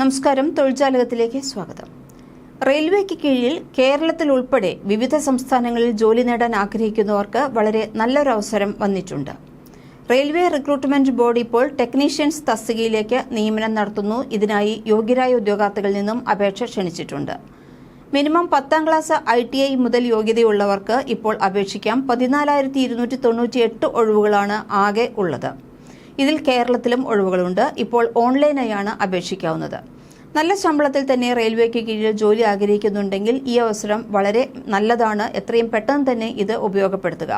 നമസ്കാരം. തൊഴിൽജാലകത്തിലേക്ക് സ്വാഗതം. റെയിൽവേക്ക് കീഴിൽ കേരളത്തിൽ ഉൾപ്പെടെ വിവിധ സംസ്ഥാനങ്ങളിൽ ജോലി നേടാൻ ആഗ്രഹിക്കുന്നവർക്ക് വളരെ നല്ലൊരു അവസരം വന്നിട്ടുണ്ട്. റെയിൽവേ റിക്രൂട്ട്മെന്റ് ബോർഡ് ഇപ്പോൾ ടെക്നീഷ്യൻസ് തസ്തികയിലേക്ക് നിയമനം നടത്തുന്നു. ഇതിനായി യോഗ്യരായ ഉദ്യോഗാർത്ഥികളിൽ നിന്നും അപേക്ഷ ക്ഷണിച്ചിട്ടുണ്ട്. മിനിമം പത്താം ക്ലാസ് ഐ ടി ഐ മുതൽ യോഗ്യതയുള്ളവർക്ക് ഇപ്പോൾ അപേക്ഷിക്കാം. പതിനാലായിരത്തി ഇരുന്നൂറ്റി തൊണ്ണൂറ്റി എട്ട് ഒഴിവുകളാണ് ആകെ ഉള്ളത്. ഇതിൽ കേരളത്തിലും ഒഴിവുകളുണ്ട്. ഇപ്പോൾ ഓൺലൈനായാണ് അപേക്ഷിക്കാവുന്നത്. നല്ല ശമ്പളത്തിൽ തന്നെ റെയിൽവേക്ക് കീഴിൽ ജോലി ആഗ്രഹിക്കുന്നുണ്ടെങ്കിൽ ഈ അവസരം വളരെ നല്ലതാണ്. എത്രയും പെട്ടെന്ന് തന്നെ ഇത് ഉപയോഗപ്പെടുത്തുക.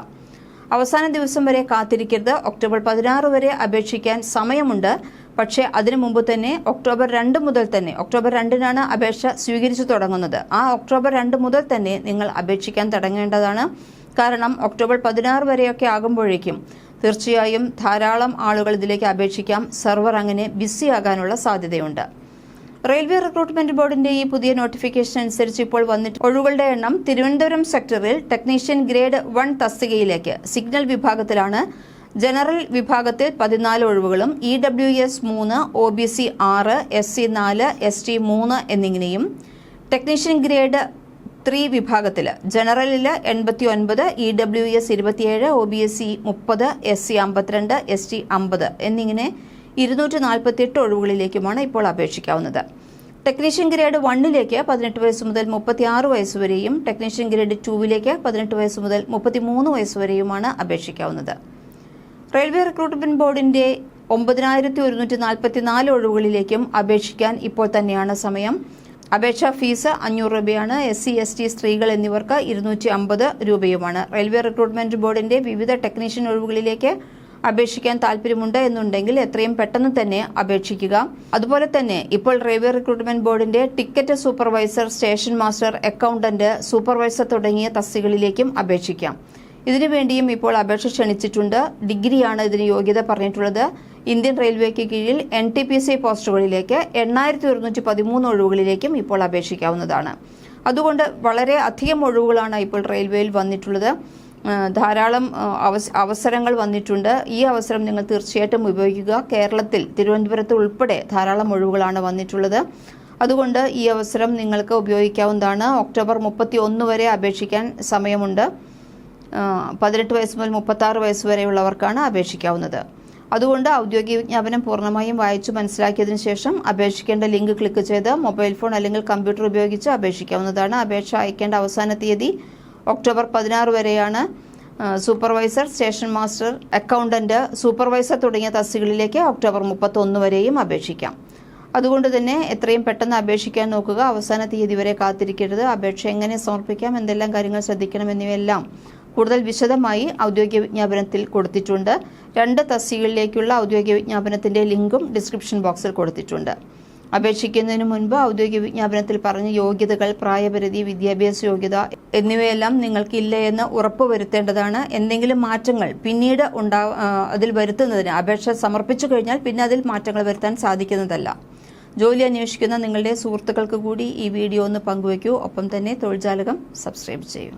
അവസാന ദിവസം വരെ കാത്തിരിക്കരുത്. ഒക്ടോബർ പതിനാറ് വരെ അപേക്ഷിക്കാൻ സമയമുണ്ട്. പക്ഷേ അതിനു മുമ്പ് തന്നെ ഒക്ടോബർ രണ്ട് മുതൽ തന്നെ ഒക്ടോബർ രണ്ടിനാണ് അപേക്ഷ സ്വീകരിച്ചു തുടങ്ങുന്നത്. ആ ഒക്ടോബർ രണ്ട് മുതൽ തന്നെ നിങ്ങൾ അപേക്ഷിക്കാൻ തുടങ്ങേണ്ടതാണ്. കാരണം ഒക്ടോബർ പതിനാറ് വരെയൊക്കെ ആകുമ്പോഴേക്കും തീർച്ചയായും ധാരാളം ആളുകൾ ഇതിലേക്ക് അപേക്ഷിക്കാം. സെർവർ അങ്ങനെ ബിസി ആകാനുള്ള സാധ്യതയുണ്ട്. റെയിൽവേ റിക്രൂട്ട്മെന്റ് ബോർഡിന്റെ ഈ പുതിയ നോട്ടിഫിക്കേഷൻ അനുസരിച്ച് ഇപ്പോൾ വന്നിട്ട് ഒഴിവുകളുടെ എണ്ണം തിരുവനന്തപുരം സെക്ടറിൽ ടെക്നീഷ്യൻ ഗ്രേഡ് വൺ തസ്തികയിലേക്ക് സിഗ്നൽ വിഭാഗത്തിലാണ് ജനറൽ വിഭാഗത്തിൽ പതിനാല് ഒഴിവുകളും ഇ ഡബ്ല്യു എസ് മൂന്ന് ഒ ബി സി ആറ് എസ് സി നാല് എസ് ടി മൂന്ന് എന്നിങ്ങനെയും. ടെക്നീഷ്യൻ ഗ്രേഡ് ത്രീ വിഭാഗത്തിൽ ജനറലിൽ എൺപത്തി ഒൻപത് ഇ ഡബ്ല്യു എസ് ഇരുപത്തിയേഴ് ഒ ബി എസ് സി മുപ്പത് എസ് സി അമ്പത്തിരണ്ട് എസ് ടി അമ്പത് എന്നിങ്ങനെ ഇരുന്നൂറ്റി നാൽപ്പത്തിയെട്ട് ഒഴിവുകളിലേക്കുമാണ് ഇപ്പോൾ അപേക്ഷിക്കാവുന്നത്. ടെക്നീഷ്യൻ ഗ്രേഡ് വണ്ണിലേക്ക് പതിനെട്ട് വയസ്സ് മുതൽ മുപ്പത്തിയാറ് വയസ്സ് വരെയും ടെക്നീഷ്യൻ ഗ്രേഡ് ടൂവിലേക്ക് പതിനെട്ട് വയസ്സ് മുതൽ മുപ്പത്തിമൂന്ന് വയസ്സ് വരെയുമാണ് അപേക്ഷിക്കാവുന്നത്. റെയിൽവേ റിക്രൂട്ട്മെന്റ് ബോർഡിന്റെ ഒമ്പതിനായിരത്തി ഒരുന്നൂറ്റി നാൽപ്പത്തിനാല് ഒഴിവുകളിലേക്കും അപേക്ഷിക്കാൻ ഇപ്പോൾ തന്നെയാണ് സമയം. അപേക്ഷാ ഫീസ് അഞ്ഞൂറ് രൂപയാണ്. എസ് സി എസ് ടി സ്ത്രീകൾ എന്നിവർക്ക് ഇരുന്നൂറ്റി അമ്പത് രൂപയുമാണ്. റെയിൽവേ റിക്രൂട്ട്മെന്റ് ബോർഡിന്റെ വിവിധ ടെക്നീഷ്യൻ ഒഴിവുകളിലേക്ക് അപേക്ഷിക്കാൻ താല്പര്യമുണ്ട് എന്നുണ്ടെങ്കിൽ എത്രയും പെട്ടെന്ന് തന്നെ അപേക്ഷിക്കുക. അതുപോലെ തന്നെ ഇപ്പോൾ റെയിൽവേ റിക്രൂട്ട്മെന്റ് ബോർഡിന്റെ ticket supervisor station master accountant supervisor തുടങ്ങിയ തസ്തികളിലേക്കും അപേക്ഷിക്കാം. ഇതിനുവേണ്ടിയും ഇപ്പോൾ അപേക്ഷ ക്ഷണിച്ചിട്ടുണ്ട്. ഡിഗ്രിയാണ് ഇതിന് യോഗ്യത പറഞ്ഞിട്ടുള്ളത്. ഇന്ത്യൻ റെയിൽവേക്ക് കീഴിൽ എൻ ടി പി സി പോസ്റ്റുകളിലേക്ക് എണ്ണായിരത്തി ഒരുന്നൂറ്റി പതിമൂന്ന് ഒഴിവുകളിലേക്കും ഇപ്പോൾ അപേക്ഷിക്കാവുന്നതാണ്. അതുകൊണ്ട് വളരെ അധികം ഒഴിവുകളാണ് ഇപ്പോൾ റെയിൽവേയിൽ വന്നിട്ടുള്ളത്. ധാരാളം അവസരങ്ങൾ വന്നിട്ടുണ്ട്. ഈ അവസരം നിങ്ങൾ തീർച്ചയായിട്ടും ഉപയോഗിക്കുക. കേരളത്തിൽ തിരുവനന്തപുരത്ത് ഉൾപ്പെടെ ധാരാളം ഒഴിവുകളാണ് വന്നിട്ടുള്ളത്. അതുകൊണ്ട് ഈ അവസരം നിങ്ങൾക്ക് ഉപയോഗിക്കാവുന്നതാണ്. ഒക്ടോബർ മുപ്പത്തി ഒന്ന് വരെ അപേക്ഷിക്കാൻ സമയമുണ്ട്. പതിനെട്ട് വയസ്സ് മുതൽ മുപ്പത്താറ് വയസ്സ് വരെയുള്ളവർക്കാണ് അപേക്ഷിക്കാവുന്നത്. അതുകൊണ്ട് ഔദ്യോഗിക വിജ്ഞാപനം പൂർണമായും വായിച്ചു മനസ്സിലാക്കിയതിനു ശേഷം അപേക്ഷിക്കേണ്ട ലിങ്ക് ക്ലിക്ക് ചെയ്ത് മൊബൈൽ ഫോൺ അല്ലെങ്കിൽ കമ്പ്യൂട്ടർ ഉപയോഗിച്ച് അപേക്ഷിക്കാവുന്നതാണ്. അപേക്ഷ അയക്കേണ്ട അവസാന തീയതി ഒക്ടോബർ പതിനാറ് വരെയാണ്. Supervisor station master accountant supervisor തുടങ്ങിയ തസ്തികളിലേക്ക് ഒക്ടോബർ മുപ്പത്തൊന്ന് വരെയും അപേക്ഷിക്കാം. അതുകൊണ്ട് തന്നെ എത്രയും പെട്ടെന്ന് അപേക്ഷിക്കാൻ നോക്കുക. അവസാന തീയതി വരെ കാത്തിരിക്കരുത്. അപേക്ഷ എങ്ങനെ സമർപ്പിക്കാം എന്തെല്ലാം കാര്യങ്ങൾ ശ്രദ്ധിക്കണം എന്നിവയെല്ലാം കൂടുതൽ വിശദമായി ഔദ്യോഗിക വിജ്ഞാപനത്തിൽ കൊടുത്തിട്ടുണ്ട്. രണ്ട് തസ്തികളിലേക്കുള്ള ഔദ്യോഗിക വിജ്ഞാപനത്തിന്റെ ലിങ്കും ഡിസ്ക്രിപ്ഷൻ ബോക്സിൽ കൊടുത്തിട്ടുണ്ട്. അപേക്ഷിക്കുന്നതിന് മുൻപ് ഔദ്യോഗിക വിജ്ഞാപനത്തിൽ പറഞ്ഞ യോഗ്യതകൾ പ്രായപരിധി വിദ്യാഭ്യാസ യോഗ്യത എന്നിവയെല്ലാം നിങ്ങൾക്ക് ഇല്ല എന്ന് ഉറപ്പുവരുത്തേണ്ടതാണ് എന്തെങ്കിലും മാറ്റങ്ങൾ പിന്നീട് ഉണ്ടാ അതിൽ വരുത്തുന്നതിന് അപേക്ഷ സമർപ്പിച്ചു കഴിഞ്ഞാൽ പിന്നെ അതിൽ മാറ്റങ്ങൾ വരുത്താൻ സാധിക്കുന്നതല്ല. ജോലി അന്വേഷിക്കുന്ന നിങ്ങളുടെ സുഹൃത്തുക്കൾക്ക് കൂടി ഈ വീഡിയോ ഒന്ന് പങ്കുവയ്ക്കൂ. ഒപ്പം തന്നെ തൊഴിൽജാലകം സബ്സ്ക്രൈബ് ചെയ്യൂ.